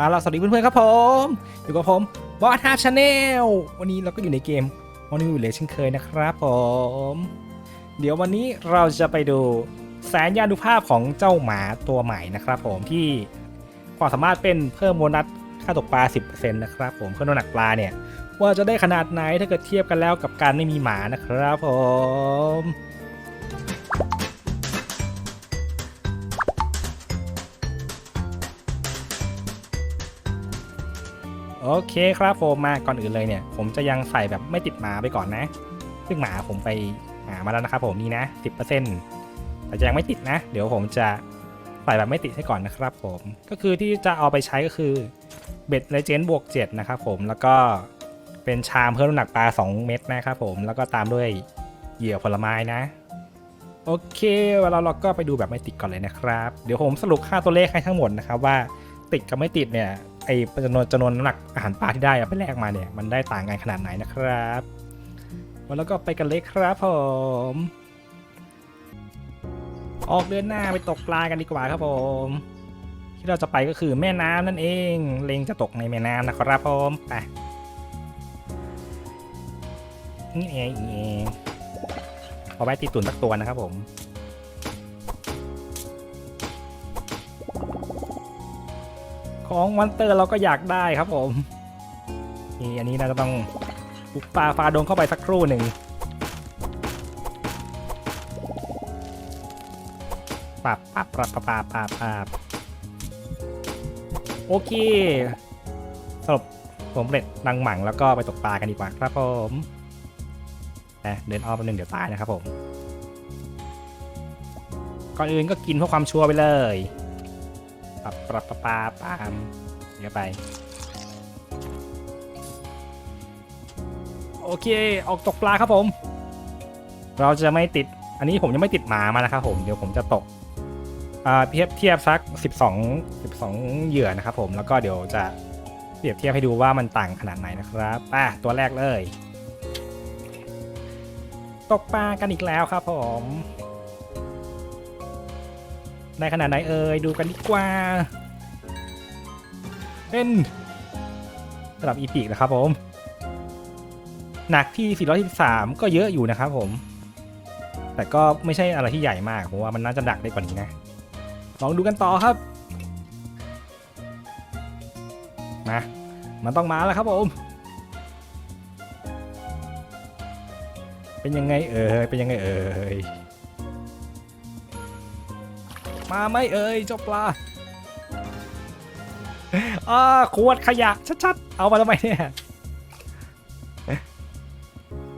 อ่าเราสวัสดีเพื่อนๆครับผม อยู่กับผมบอสฮาชาแนลวันนี้เราก็อยู่ในเกมมอนิวเลเช่นเคยนะครับผม เดี๋ยววันนี้เราจะไปดูแสนยานุภาพของเจ้าหมาตัวใหม่นะครับผมที่ความสามารถเป็นเพิ่มโบนัสค่าตกปลา 10%นะครับผมเพิ่มน้ำหนักปลาเนี่ย ว่าจะได้ขนาดไหนถ้าเกิดเทียบกันแล้วกับการไม่มีหมานะครับผม โอเคครับผมมาก่อนอื่นเลยเนี่ย ผมจะยังใส่แบบไม่ติดหมาไปก่อนนะ ซึ่งหมาผมไปหามาแล้วนะครับผมนี่นะ10%แต่จะยังไม่ติดนะ เดี๋ยวผมจะใส่แบบไม่ติดให้ก่อนนะครับผมก็คือที่จะเอาไปใช้ก็คือเบ็ดเลเจนด์บวก7นะครับผมแล้วก็เป็นชามเพิ่มน้ำหนักปลา 2 เม็ดนะครับผมแล้วก็ตามด้วยเหยื่อผลไม้นะ โอเคเวลาเราก็ไปดูแบบไม่ติดก่อนเลยนะครับ เดี๋ยวผมสรุปค่าตัวเลขให้ทั้งหมดนะครับว่าติดกับไม่ติดเนี่ย ไอจำนวนจำนวนน้ำหนักอาหารปลาที่ได้เอาไปแลกมาเนี่ยมันได้ต่างกันขนาดไหนนะครับแล้วก็ไปกันเลยครับผม ออกเดินหน้าไปตกปลากันดีกว่าครับผม ที่เราจะไปก็คือแม่น้ำนั่นเอง เลงจะตกในแม่น้ำนะครับผมไปนี่เองเองขอไปตีตุ่นสักตัวนะครับผม ของมอนเตอร์เราก็อยากได้ครับผมนี่อันนี้เราจะต้องบุกป่าฟาดงเข้าไปสักครู่หนึ่งปับปับปับปับปับปับปับโอเคสรุปผมเร็จดังหมั่งแล้วก็ไปตกปลากันดีกว่าครับผมนะเดินอ้อมไปหนึ่งเดี๋ยวตายนะครับผม ก่อนอื่นก็กินเพื่อความชัวร์ไปเลย ปับปับปับปับปามเดี๋ยวไป โอเค ออกตกปลาครับผม เราจะไม่ติด อันนี้ผมยังไม่ติดหมามานะครับผม เดี๋ยวผมจะตกเทียบเทียบสัก 12 12 เหยื่อนะครับผม แล้วก็เดี๋ยวจะเปรียบเทียบให้ดูว่ามันต่างขนาดไหนนะครับอะตัวแรกเลย ตกปลากันอีกแล้วครับผม ในขนาดไหนเอ่ยดูกันดีกว่า เป็นระดับอีพิกนะครับผม หนักที่ 413 ก็เยอะอยู่นะครับผม แต่ก็ไม่ใช่อะไรที่ใหญ่มากผมว่ามันน่าจะดักได้กว่านี้นะ ลองดูกันต่อครับ มา มันต้องมาแล้วครับผม เป็นยังไงเอ่ย เป็นยังไงเอ่ย มาไหม่เอ่ยเจ้าปลาอ่าขวดขยะชัดๆ เอามาทำไมเนี่ย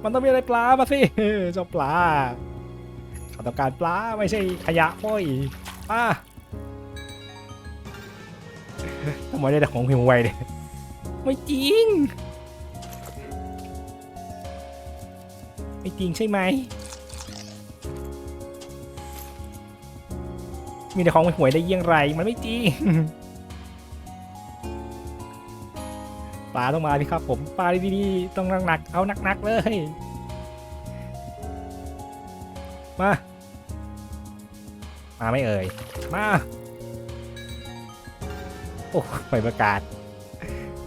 มันต้องมีอะไรปลามาสิเจ้าปลาเขาต้องการปลาไม่ใช่ขยะพ่อยปลาทำไมได้แต่ของพิมพ์ไวเนี่ยไม่จริง ไม่จริงใช่ไหม มีแต่ของหวยได้เยี่ยงไร มันไม่จริงปลาต้องมาดิครับผมปลาดีๆต้องหนักๆเอาหนักๆเลย มา มาไม่เอ่ย มา โอ้ไม่ประกาศ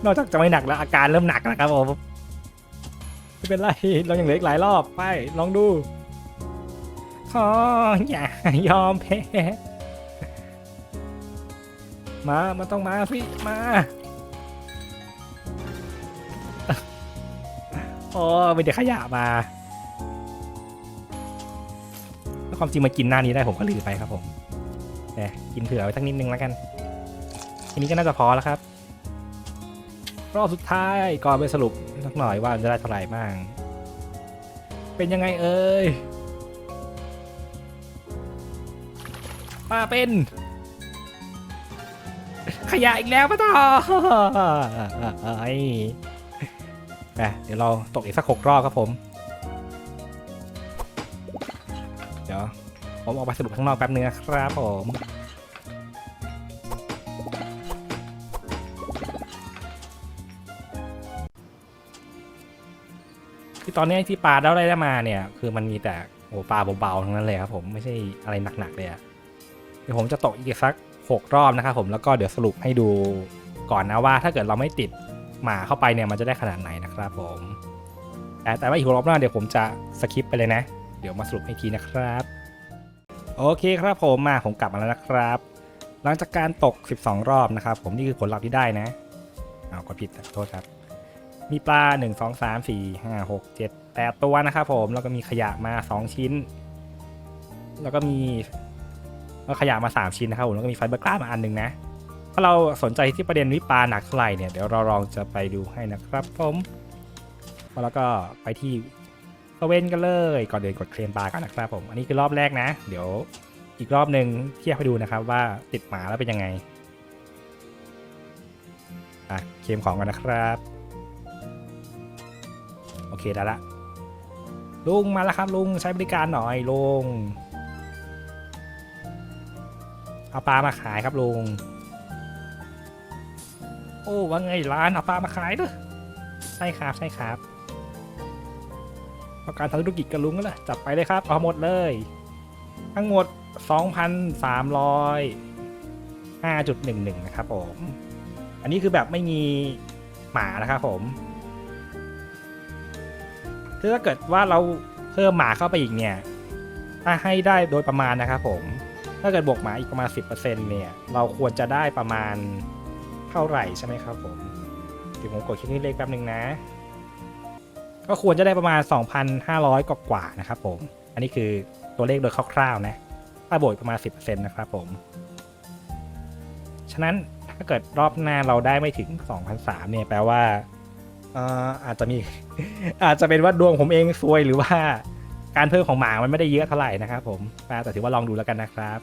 นอกจากจะไม่หนักแล้วอาการเริ่มหนักนะครับผมไม่เป็นไร เรายังเหลืออีกหลายรอบ ไป ลองดูขออย่ายอมแพ้ มามันต้องมาสิมาโอ้ไม่เดี๋ยวขยะมาถ้าความจริงมากินหน้านี้ได้ผมก็ลืมไปครับผมแต่กินเผื่อไว้สักนิดนึงแล้วกันทีนี้ก็น่าจะพอแล้วครับ รอบสุดท้ายก่อนไปสรุปสักหน่อยว่าจะได้เท่าไหร่บ้าง เป็นยังไงเอ่ยมาเป็น ขยะอีกแล้วปะต่อไอ้ยไปเดี๋ยวเราตกอีกสักหกรอบครับผม เดี๋ยวผมออกไปสรุปข้างนอกแป๊บนึงนะครับผมคือตอนนี้ที่ปลาได้ได้มาเนี่ย คือมันมีแต่โอ้ปลาเบาๆทั้งนั้นเลยครับผมไม่ใช่อะไรหนักๆเลยอะเดี๋ยวผมจะตกอีกสัก หกรอบนะครับผมแล้วก็เดี๋ยวสรุปให้ดูก่อนนะว่า ถ้าเกิดเราไม่ติดหมาเข้าไปเนี่ยมันจะได้ขนาดไหนนะครับผมแต่แต่ว่าอีกรอบหน้าเดี๋ยวผมจะสคิปไปเลยนะ เดี๋ยวมาสรุปให้ทีนะครับ โอเคครับผมมาผมกลับมาแล้วนะครับ หลังจากการตก 12 รอบนะครับ ผมนี่คือผลลัพธ์ที่ได้นะเอาก็ผิดขอโทษครับ มีปลา 1 2 3 4 5 6 7 8ตัวนะครับผมแล้วก็มีขยะมา 2 ชิ้น แล้วก็มี แล้วขยะมา 3 ชิ้นนะครับผมแล้วก็มีไฟเบอร์กล้ามาอันหนึงนะถ้าเราสนใจที่ประเด็นวิปลาหนักเท่าไหร่เนี่ยเดี๋ยวเราลองจะไปดูให้นะครับผมแล้วก็ไปที่ตะเวนกันเลยก่อนเดินกดเคลมปลากันนะครับผมอันนี้คือรอบแรกนะ เดี๋ยวอีกรอบหนึ่งเทียบให้ดูนะครับว่าติดหมาแล้วเป็นยังไงอะเคลมของกันนะครับ โอเคได้ละลุงมาแล้วครับลุงใช้บริการหน่อยลุง เอาปลามาขายครับลุง โอ้ว่าไงร้านเอาปลามาขายด้วยใช่ครับใช่ครับต้องการทำธุรกิจกับลุงก็เลยจับไปเลยครับเอาหมดเลย ทั้งหมด 2,305.11 นะครับผม อันนี้คือแบบไม่มีหมานะครับผมถ้าเกิดว่าเราเพิ่มหมาเข้าไปอีกเนี่ย ถ้าให้ได้โดยประมาณนะครับผม ถ้าเกิดบวกหมาอีกประมาณ 10%เนี่ย เราควรจะได้ประมาณเท่าไหร่ใช่ไหมครับผมเดี๋ยวผมกดคลิกนี้เลขแป๊บนึงนะ ก็ควรจะได้ประมาณ 2,500 กว่ากว่าๆนะครับผม อันนี้คือตัวเลขโดยคร่าวๆนะ ถ้าบวกประมาณ 10%นะครับผม ฉะนั้นถ้าเกิดรอบหน้าเราได้ไม่ถึง 2,003เนี่ยแปลว่าอ่ออาจจะมีอาจจะเป็นว่าดวงผมเองซวยหรือว่าการเพิ่มของหมามันไม่ได้เยอะเท่าไหร่นะครับผมแต่ถือว่าลองดูแล้วกันนะครับ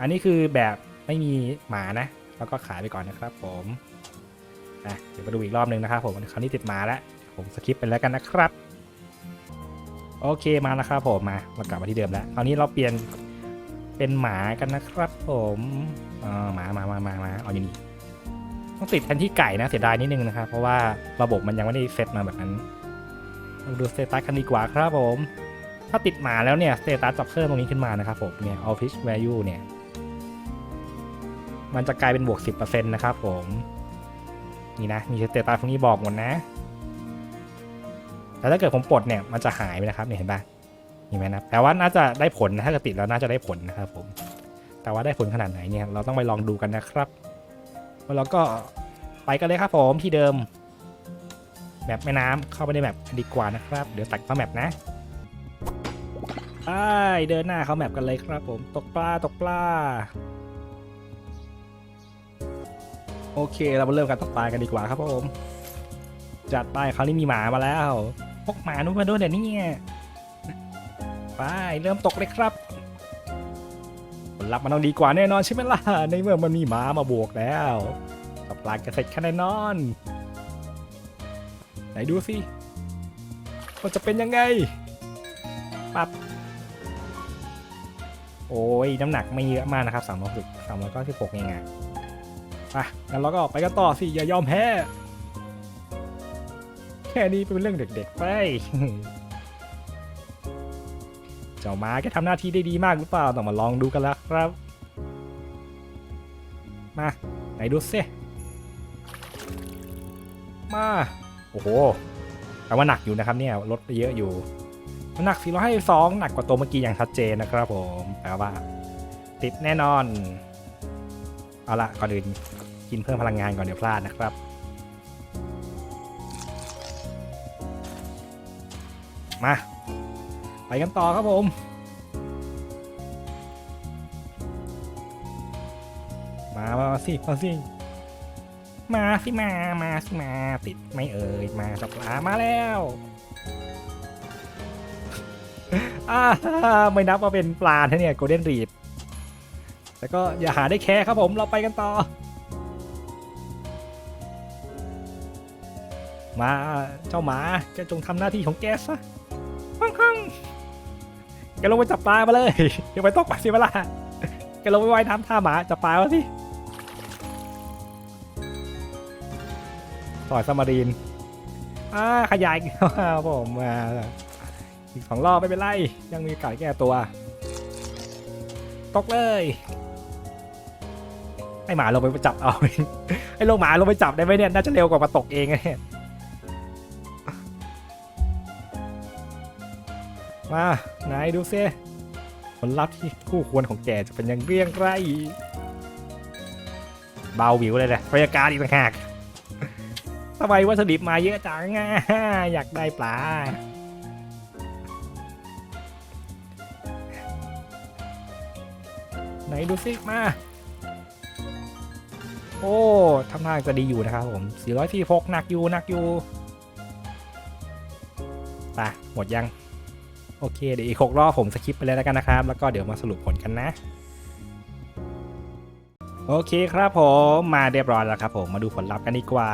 อันนี้คือแบบไม่มีหมานะ แล้วก็ขายไปก่อนนะครับผมอะเดี๋ยวมาดูอีกรอบหนึ่งนะครับผมคราวนี้ติดหมาแล้วผมสคิปไปแล้วกันนะครับโอเคมาแล้วครับผมมาเรากลับมาที่เดิมแล้วคราวนี้เราเปลี่ยนเป็นหมากันนะครับผมอ่าหมามามามามาเอาอยู่นี่ต้องติดแทนที่ไก่นะเสียดายนิดนึงนะครับ เพราะว่าระบบมันยังไม่ได้เซตมาแบบนั้นมาดูสเตตัสกันดีกว่าครับผม ถ้าติดหมาแล้วเนี่ยสเตตัสจะเพิ่มตรงนี้ขึ้นมานะครับผมเนี่ย office value เนี่ย มันจะกลายเป็นบวก 10%นะครับผม นี่นะ มีสเตตัสพวกนี้บอกหมดนะแต่ถ้าเกิดผมปลดเนี่ย มันจะหายไปนะครับเนี่ยเห็นปะเห็นไหมนะแปลว่าน่าจะได้ผลนะถ้ากติดแล้วน่าจะได้ผลนะครับผม แต่ว่าได้ผลขนาดไหนเนี่ย เราต้องไปลองดูกันนะครับแล้วเราก็ไปกันเลยครับผมที่เดิมแมปแม่น้ำเข้าไปในแมปดีกว่านะครับ เดี๋ยวตัดเข้าแมปนะไปเดินหน้าเข้าแมปกันเลยครับผม ตกปลาตกปลา โอเค เรามาเริ่มการตกปลากันดีกว่าครับผม จัดไปคราวนี้มีหมามาแล้วพกหมานุ่มาด้วยเดี๋ยวนี้ไปเริ่มตกเลยครับผลลัพธ์มันต้องดีกว่าแน่นอนใช่ไหมล่ะ ในเมื่อมันมีหมามาบวกแล้วตกปลากันเสร็จแน่นอน ไหนดูสิว่าจะเป็นยังไงปับโอ้ยน้ำหนักไม่เยอะมากนะครับสามร้อยสิบสามร้อยเก้าสิบหกเองอะ ไปงั้นเราก็ไปกันต่อสิ อย่ายอมแพ้ แค่นี้เป็นเรื่องเด็กๆ ไป เจ้าม้าแกทำหน้าที่ได้ดีมากหรือเปล่า ต้องมาลองดูกันแล้วครับ มา ไหนดูสิมา โอ้โหแต่ว่าหนักอยู่นะครับเนี่ยลดไปเยอะอยู่น้ำหนัก 452 หนักกว่าตัวเมื่อกี้อย่างชัดเจนนะครับผม แปลว่า ติดแน่นอน เอาละก่อนอื่นกินเพิ่มพลังงานก่อนเดี๋ยวพลาดนะครับ มา ไปกันต่อครับผมมามาสิมาสิมาสิมามาสิมาติดไม่เอ่ยมาสับปลามาแล้วอ่าไม่นับว่าเป็นปลานะเนี่ยโกลเด้นรีด แต่ก็อย่าหาได้แค่ครับผมเราไปกันต่อ มาเจ้าหมาแกจงทำหน้าที่ของแกซะข้างข้างแกลงไปจับปลามาเลยอย่าไปตกปลาสิเวลาแกลงไปว่ายน้ำท่าหมาจับปลามาสิต่อยสมารีนอ่าขยายอีกแล้วครับผมมาอีกสองรอบไม่เป็นไร ยังมีโอกาสแก้ตัว ตกเลย ให้หมาลงไปจับเอาให้ลงหมาลงไปจับได้ไหมเนี่ยน่าจะเร็วกว่ามาตกเองเนี่ยมาไหนดูซิผลลัพธ์ที่คู่ควรของแกจะเป็นอยังเรียงไรเบาวิวเลยแหละบรรยากาศอีกต่างหากทำไมวัตถุดิบมาเยอะจังอะอยากได้ปลาไหนดูสิมา โอ้ทำทางจะดีอยู่นะครับผม446หนักอยู่หนักอยู่ไปหมดยัง โอเค เดี๋ยวอีกหกรอบผมสคิปไปเลยแล้วกันนะครับ แล้วก็เดี๋ยวมาสรุปผลกันนะ โอเคครับผมมาเรียบร้อยแล้วครับผมมาดูผลลัพธ์กันดีกว่า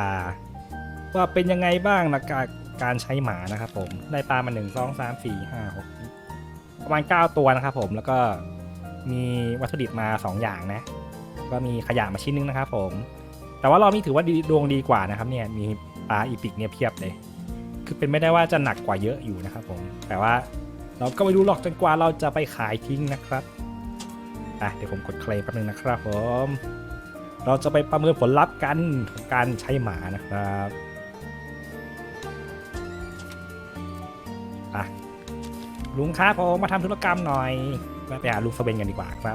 ว่าเป็นยังไงบ้างนะการการใช้หมานะครับผมได้ปลามา1 2 3 4 5 6ประมาณ9ตัวนะครับผมแล้วก็มีวัตถุดิบมา2อย่างนะ ก็มีขยะมาชิ้นนึงนะครับผม แต่ว่ารอบนี้ถือว่าดวงดีกว่านะครับเนี่ยมีปลาอีปิกเนี่ยเพียบเลย คือเป็นไม่ได้ว่าจะหนักกว่าเยอะอยู่นะครับผม แต่ว่าเราก็ไม่รู้หรอกจนกว่าเราจะไปขายทิ้งนะครับอะเดี๋ยวผมกดเคลมแป๊บนึงนะครับผม เราจะไปประเมินผลลัพธ์กันของการใช้หมานะครับอะลุงครับผมมาทำธุรกรรมหน่อยไปหาลุงสเวนกันดีกว่าครับ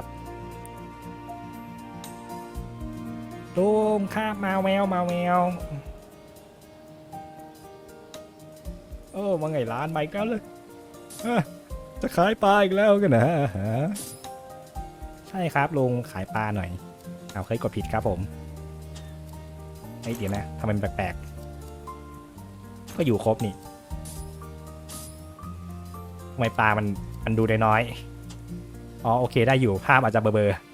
ลุงครับมาแววมาแววโอ้มาไงร้านใหม่กันเลยจะขายปลาอีกแล้วกันนะฮะใช่ครับลุงขายปลาหน่อย เอาเคยกดผิดครับผมไอ้เดี๋ยวนะทำไมมันแปลกๆ ก็อยู่ครบนี่ทำไมปลามันมันดูได้น้อย อ๋อโอเคได้อยู่ภาพอาจจะเบลอๆ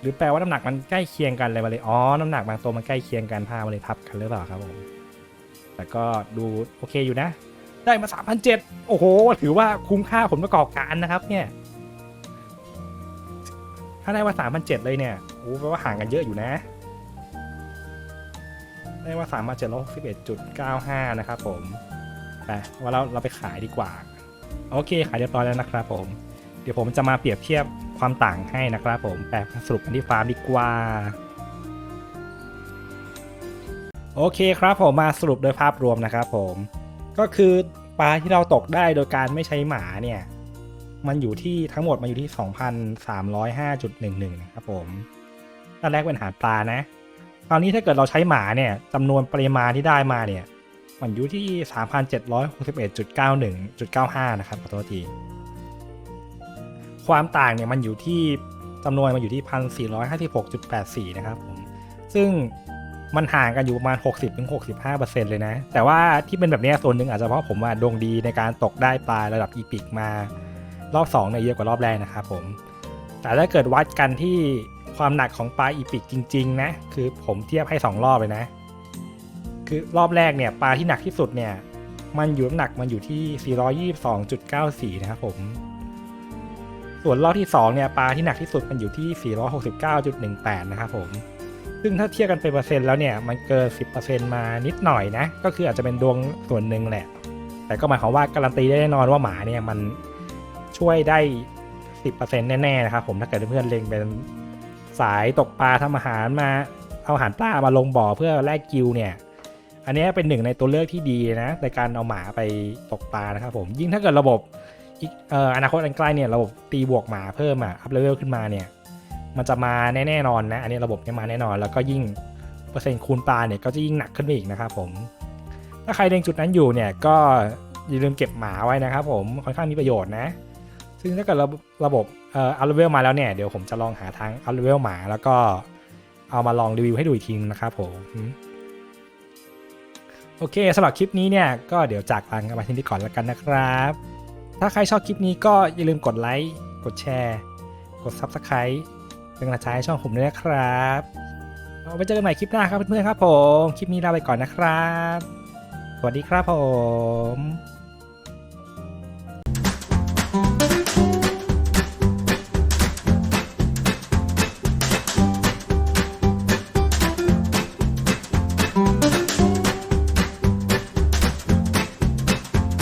หรือแปลว่าน้ำหนักมันใกล้เคียงกันเลยมาเลยอ๋อน้ำหนักบางตัวมันใกล้เคียงกันผ้ามันเลยทับกันหรือเปล่าครับผมแต่ก็ดูโอเคอยู่นะ ได้มา3,700โอ้โห ถือว่าคุ้มค่าผลประกอบการนะครับเนี่ย ถ้าได้มา3,700เลยเนี่ยโอ้แปลว่าห่างกันเยอะอยู่นะ ได้ว่า3,761.95 นะครับผมไปว่าเราเราไปขายดีกว่า โอเค ขายเรียบร้อยแล้วนะครับผม เดี๋ยวผมจะมาเปรียบเทียบ ความต่างให้นะครับผมแปลสรุปกันที่ฟาร์มดีกว่า โอเคครับผมมาสรุปโดยภาพรวมนะครับผมก็คือปลาที่เราตกได้โดยการไม่ใช้หมาเนี่ยมันอยู่ที่ทั้งหมดมาอยู่ที่ 2,305.11 นะครับผมตอนแรกเป็นหาปลานะคราวนี้ถ้าเกิดเราใช้หมาเนี่ยจำนวนปริมาณที่ได้มาเนี่ยมันอยู่ที่ 3,761.91.95 นะครับขอโทษที ความต่างเนี่ยมันอยู่ที่จำนวนมันอยู่ที่พันสี่ร้อยห้าสิบหกจุดแปดสี่นะครับผม ซึ่งมันห่างกันอยู่ประมาณหกสิบถึงหกสิบห้าเปอร์เซ็นเลยนะ แต่ว่าที่เป็นแบบนี้ส่วนหนึ่งอาจจะเพราะผมว่าดวงดีในการตกได้ปลาระดับอีพิกมารอบสองเนี่ยเยอะกว่ารอบแรกนะครับผม แต่ถ้าเกิดวัดกันที่ความหนักของปลาอีพิกจริง ๆ นะ คือผมเทียบให้สองรอบเลยนะ คือรอบแรกเนี่ยปลาที่หนักที่สุดเนี่ย มันอยู่น้ำหนักมันอยู่ที่ 422.94 นะครับผม ส่วนรอบที่2เนี่ยปลาที่หนักที่สุดมันอยู่ที่ 469.18 นะครับผม ซึ่งถ้าเทียบกันเป็นเปอร์เซ็นต์แล้วเนี่ยมันเกิน 10%มานิดหน่อยนะ ก็คืออาจจะเป็นดวงส่วนหนึ่งแหละ แต่ก็หมายความว่าการันตีได้แน่นอนว่าหมาเนี่ยมันช่วยได้ 10%แน่ๆนะครับผมถ้าเกิดเพื่อนๆเล็งเป็นสายตกปลาทำอาหารมาเอาอาหารปลามาลงบ่อเพื่อแลกกิลเนี่ยอันนี้เป็นหนึ่งในตัวเลือกที่ดีนะในการเอาหมาไปตกปลานะครับผมยิ่งถ้าเกิดระบบ อนาคตอันใกล้เนี่ยระบบตีบวกหมาเพิ่มอะอัพเลเวลขึ้นมาเนี่ยมันจะมาแน่ๆนอนนะ อันนี้ระบบเนี่ยมาแน่นอน แล้วก็ยิ่งเปอร์เซ็นต์คูณปลาเนี่ยก็จะยิ่งหนักขึ้นไปอีกนะครับผม ถ้าใครเล็งจุดนั้นอยู่เนี่ยก็อย่าลืมเก็บหมาไว้นะครับผมค่อนข้างมีประโยชน์นะ ซึ่งถ้าเกิดระบบระบบเอ่ออัพเลเวลมาแล้วเนี่ยเดี๋ยวผมจะลองหาทางอัพเลเวลหมาแล้วก็เอามาลองรีวิวให้ดูอีกทีนึงนะครับผมโอเคสำหรับคลิปนี้เนี่ยก็เดี๋ยวจากลากันไปที่นี่ก่อนแล้วกันนะครับ ถ้าใครชอบคลิปนี้ก็อย่าลืมกดไลค์กดแชร์ กด Subscribe เป็นกำลังใจให้ช่องผมด้วยนะครับเอาไปเจอกันใหม่คลิปหน้าครับเพื่อนๆครับผม คลิปนี้ลาไปก่อนนะครับ สวัสดีครับผม